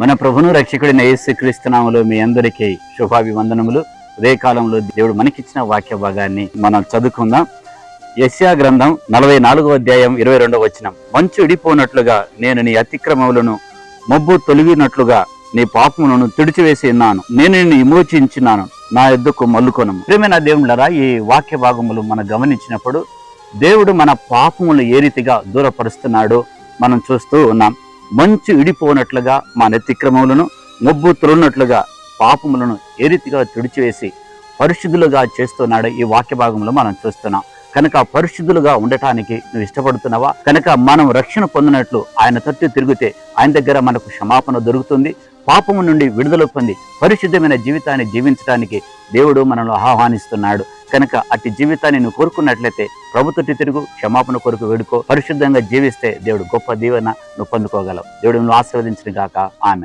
మన ప్రభును రక్షకుడిన యేసుక్రీస్తునాములో మీ అందరికీ శుభాభివందనములు. అదే కాలంలో దేవుడు మనకిచ్చిన వాక్య భాగాన్ని మనం చదువుకుందాం. యశ్యా గ్రంథం నలభై నాలుగో అధ్యాయం ఇరవై రెండవ వచనం. మంచు ఇడిపోనట్లుగా నేను నీ అతిక్రమములను మబ్బు తొలగినట్లుగా నీ పాపములను తుడిచివేసి ఉన్నాను. నేను నిన్ను విమోచించినాను. నా ఎద్దుకు మల్లుకొను ప్రేమైన దేవుళ్ళరా ఈ వాక్య భాగములు మనం గమనించినప్పుడు దేవుడు మన పాపములు ఏ రీతిగా దూరపరుస్తున్నాడో మనం చూస్తూ ఉన్నాం. మంచు ఇడిపోనట్లుగా మా నెత్తిక్రమములను మొబ్బు తొలినట్లుగా పాపములను ఏ రీతిగా తుడిచివేసి పరిశుద్ధులుగా చేస్తున్నాడు ఈ వాక్య భాగంలో మనం చూస్తున్నాం. కనుక పరిశుద్ధులుగా ఉండటానికి నువ్వు ఇష్టపడుతున్నావా? కనుక మనం రక్షణ పొందినట్లు ఆయన తట్టు తిరిగితే ఆయన దగ్గర మనకు క్షమాపణ దొరుకుతుంది. పాపము నుండి విడుదల పొంది పరిశుద్ధమైన జీవితాన్ని జీవించడానికి దేవుడు మనల్ని ఆహ్వానిస్తున్నాడు. కనుక అట్టి జీవితాన్ని నువ్వు కోరుకున్నట్లయితే ప్రభుత్వ తిరుగు క్షమాపణ కొరకు వేడుకో పరిశుద్ధంగా జీవిస్తే దేవుడు గొప్ప దీవెన నువ్వు పొందుకోగలవు. దేవుడు నువ్వు ఆశీర్వదించిన గాక. ఆమె